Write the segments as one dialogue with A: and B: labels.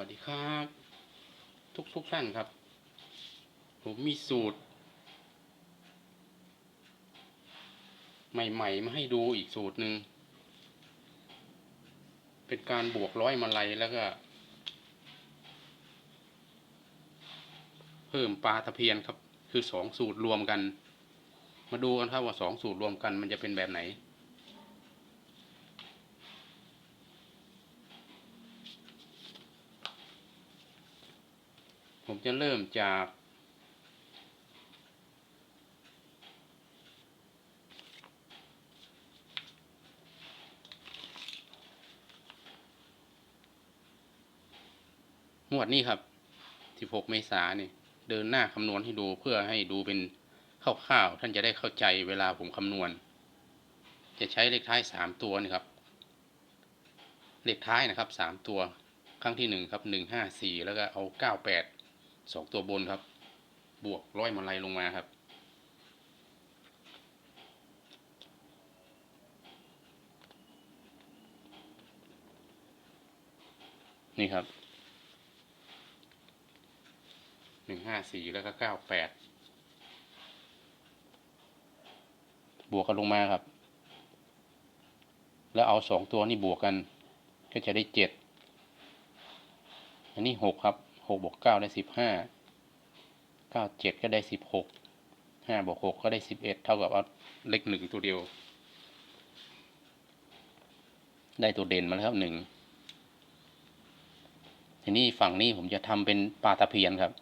A: วัสดีครับ ทุกทุกท่านครับ ผมมีสูตร ใหม่ๆมาให้ดูอีกสูตรหนึ่งเป็นการบวกร้อยมาลัยแล้วก็ เพิ่มปลาตะเพียนครับ คือสองสูตรรวมกัน มาดูกันครับว่าสองสูตรรวมกันมันจะเป็นแบบไหน ผมจะเริ่มจากงวดนี้ครับ 16 เมษายนนี่เดินหน้าคำนวณให้ดูเพื่อให้ดูเป็นคร่าวๆ ท่านจะได้เข้าใจเวลาผมคำนวณ จะใช้เลขท้าย 3 ตัวนี่ครับ เลขท้ายนะครับ 3 ตัว ครั้งที่ 1 ครับ 1 5 4 แล้วก็เอา 98 2ตัวบนครับ บวกร้อยมาลัยลงมาครับ นี่ครับหนึ่งห้าสี่แล้วก็เก้าแปดบวกกันลงมาครับ แล้วเอาสองตัวนี่บวกกัน ก็จะได้เจ็ดอันนี้หกครับ หกบวกเก้าได้สิบห้าเก้าเจ็ดก็ได้สิบหกห้าบวกหกก็ได้สิบเอ็ดเท่ากับเอาเลขหนึ่งตัวเดียว ได้ตัวเด่นมาแล้วครับหนึ่งทีนี้ฝั่งนี้ผมจะทำเป็นปลาตะเพียนครับ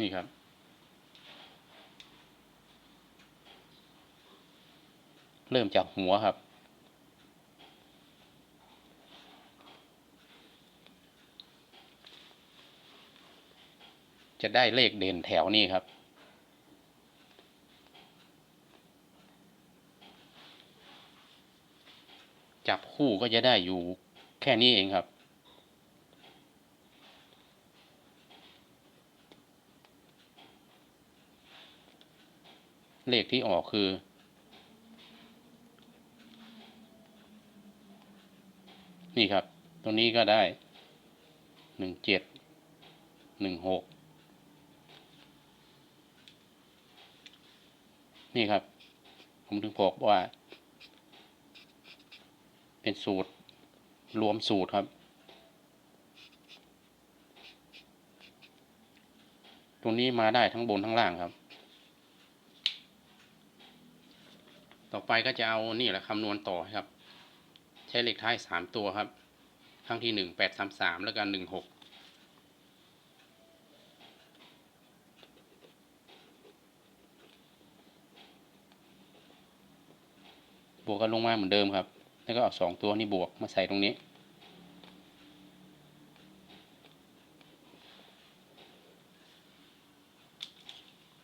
A: นี่ครับ เริ่มจากหัวครับ จะได้เลขเด่นแถวนี้ครับจับคู่ก็จะได้อยู่แค่นี้เองครับ เลขที่ออกคือนี่ครับ ตรงนี้ก็ได้หนึ่งเจ็ดหนึ่งหกนี่ครับ ผมถึงบอกว่า เป็นสูตร รวมสูตรครับ ตรงนี้มาได้ทั้งบนทั้งล่างครับ ต่อไปก็จะเอานี่แหละคำนวณต่อครับ ใช้เลขท้ายสามตัวครับ ครั้งที่หนึ่งแปดสามสามแล้วกันหนึ่งหกบวกกันลงมาเหมือนเดิมครับ แล้วก็เอาสองตัวนี้บวกมาใส่ตรงนี้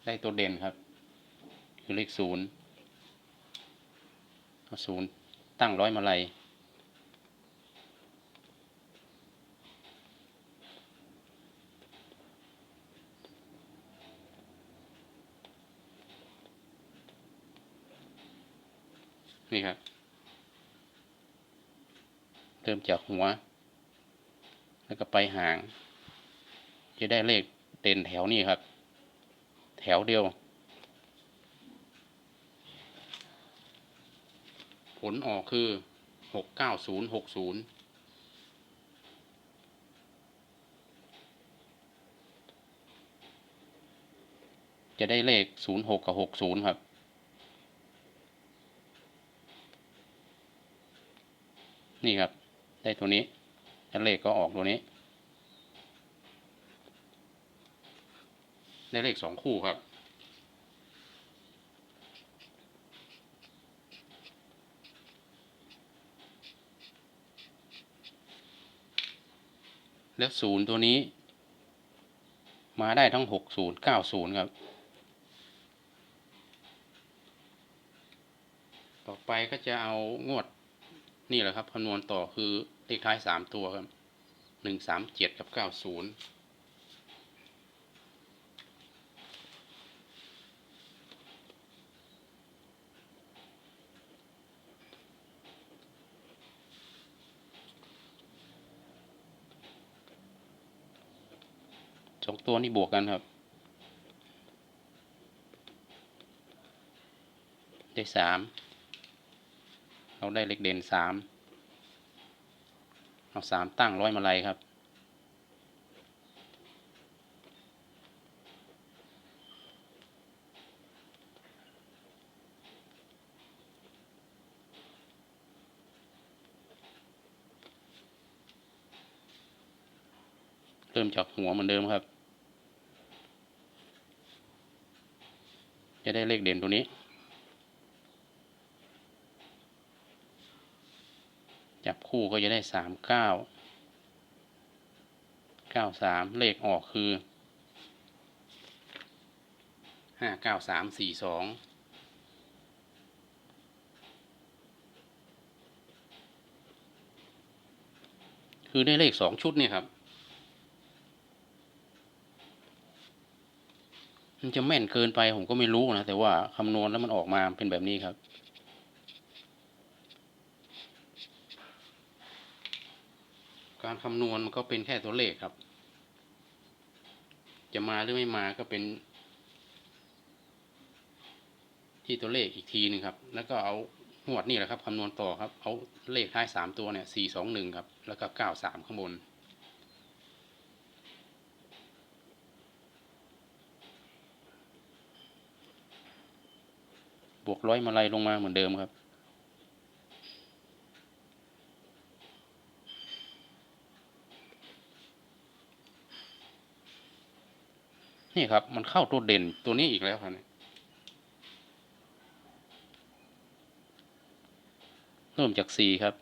A: ได้ตัวเด่นครับ คือเลขศูนย์ ศูนย์ตั้งร้อยมาลัยนี่ครับ เริ่มจากหัว แล้วก็ไปหาง จะได้เลขเด่นแถวนี้ครับ แถวเดียว ผลออกคือหกเก้าศูนย์หกศูนย์จะได้เลขศูนย์หกกับหกศูนย์ครับนี่ครับ ได้ตัวนี้แล้วเลขก็ออกตัวนี้ ได้เลขสองคู่ครับ แล้วศูนย์ตัวนี้ มาได้ทั้งหกศูนย์เก้าศูนย์ครับ ต่อไปก็จะเอางวดนี่แหละครับคำนวณต่อคือเลขท้ายสามตัวครับหนึ่งสามเจ็ดกับเก้าศูนย์ สองตัวนี้บวกกันครับ ได้สามเราได้เลขเด่นสามเอาสามตั้งร้อยมาลัยครับ เริ่มจากหัวเหมือนเดิมครับ จะ ได้เลขเด่นตัวนี้ จับคู่ก็จะได้สามเก้าเก้าสามเลขออกคือห้าเก้าสามสี่สองคือได้เลขสองชุดเนี่ยครับ มันจะแม่นเกินไปผมก็ไม่รู้นะ แต่ว่าคำนวณแล้วมันออกมาเป็นแบบนี้ครับการคำนวณมันก็เป็นแค่ตัวเลขครับ จะมาหรือไม่มาก็เป็น ที่ตัวเลขอีกทีหนึ่งครับ แล้วก็เอาหวดนี่แหละครับคำนวณต่อครับ เอาเลขท้ายสามตัวเนี่ยสี่สองหนึ่งครับ แล้วก็เก้าสามข้างบน บวกร้อยมาลัยลงมาเหมือนเดิมครับ นี่ครับ มันเข้าตัวเด่นตัวนี้อีกแล้วครับเนี่ยเริ่มจากสี่ครับ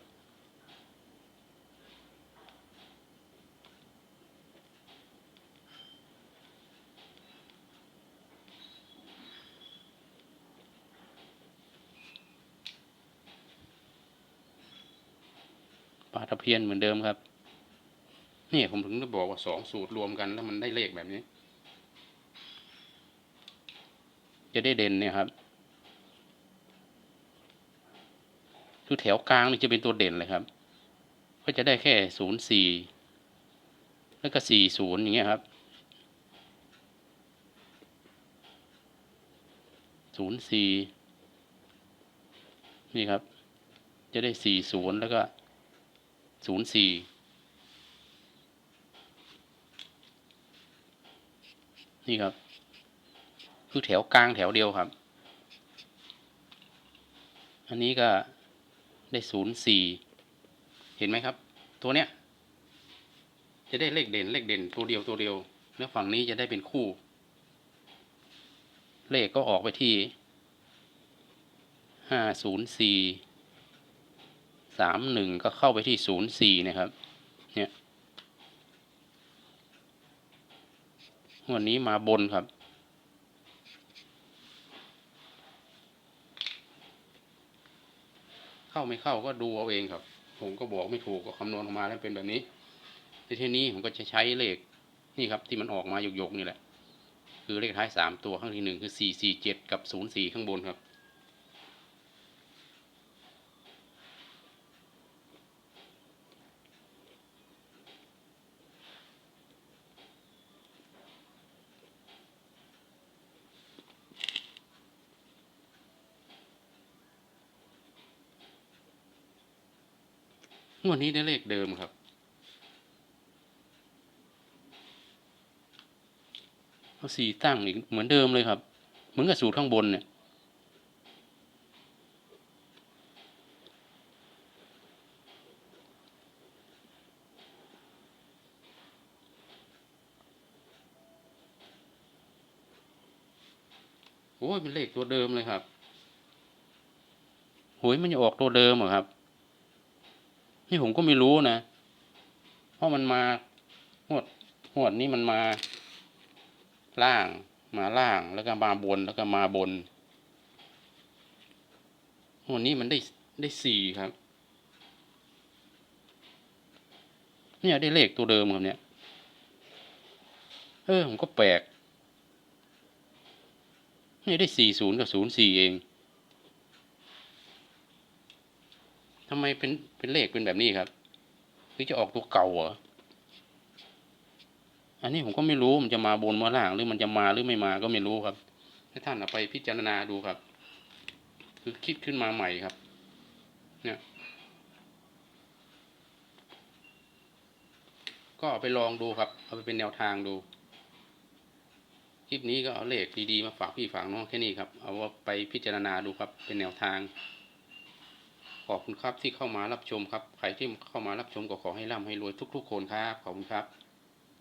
A: ปลาตะเพียนเหมือนเดิมครับนี่ผมถึงได้บอกว่าสองสูตรรวมกันแล้วมันได้เลขแบบนี้ จะได้เด่นเนี่ยครับคือแถวกลางนี่จะเป็นตัวเด่นเลยครับ ก็จะได้แค่ศูนย์สี่แล้วก็สี่ศูนย์อย่างเงี้ยครับศูนย์สี่นี่ครับ จะได้สี่ศูนย์แล้วก็ ศูนย์สี่นี่ครับ คือแถวกลางแถวเดียวครับ อันนี้ก็ได้ศูนย์สี่เห็นไหมครับ ตัวเนี้ย จะได้เลขเด่นเลขเด่นตัวเดียวตัวเดียวแล้วฝั่งนี้จะได้เป็นคู่ เลขก็ออกไปที่ห้าศูนย์สี่ สามหนึ่งก็เข้าไปที่ศูนย์สี่นะครับ เนี่ย วันนี้มาบนครับ เข้าไม่เข้าก็ดูเอาเองครับ ผมก็บอกไม่ถูกก็คำนวณออกมาแล้วเป็นแบบนี้ในที่นี้ผมก็จะใช้เลขนี่ครับ ที่มันออกมาหยกๆนี่แหละ คือเลขท้ายสามตัวข้างที่หนึ่งคือสี่สี่เจ็ดกับศูนย์สี่ข้างบนครับ งวดนี้ได้เลขเดิมครับ เอาสี่ตั้งอีกเหมือนเดิมเลยครับ เหมือนกับสูตรข้างบนเนี่ยโอ้ยเป็นเลขตัวเดิมเลยครับโหยมันจะออกตัวเดิมเหรอครับ นี่ผมก็ไม่รู้นะ เพราะมันมาหวดหวดนี้มันมาล่างมาล่างแล้วก็มาบนแล้วก็มาบนหวดนี้มันได้ได้สี่ครับ เนี่ยได้เลขตัวเดิมครับเนี่ย เออผมก็แปลกเนี่ยได้สี่ศูนย์กับศูนย์สี่เอง ทำไมเป็นเป็นเลขเป็นแบบนี้ครับหรือจะออกตัวเก่าเหรออันนี้ผมก็ไม่รู้มันจะมาบนมาล่างหรือมันจะมาหรือไม่มาก็ไม่รู้ครับให้ท่านไปพิจารณาดูครับ คือคิดขึ้นมาใหม่ครับ เนี่ย ก็ไปลองดูครับ เอาไปเป็นแนวทางดูคลิปนี้ก็เอาเลขดีๆมาฝากพี่ฝากน้องแค่นี้ครับ เอาว่าไปพิจารณาดูครับ เป็นแนวทาง ขอบคุณครับที่เข้ามารับชมครับ ใครที่เข้ามารับชมก็ขอให้ร่ำให้รวยทุก ๆ คนครับ ขอบคุณครับ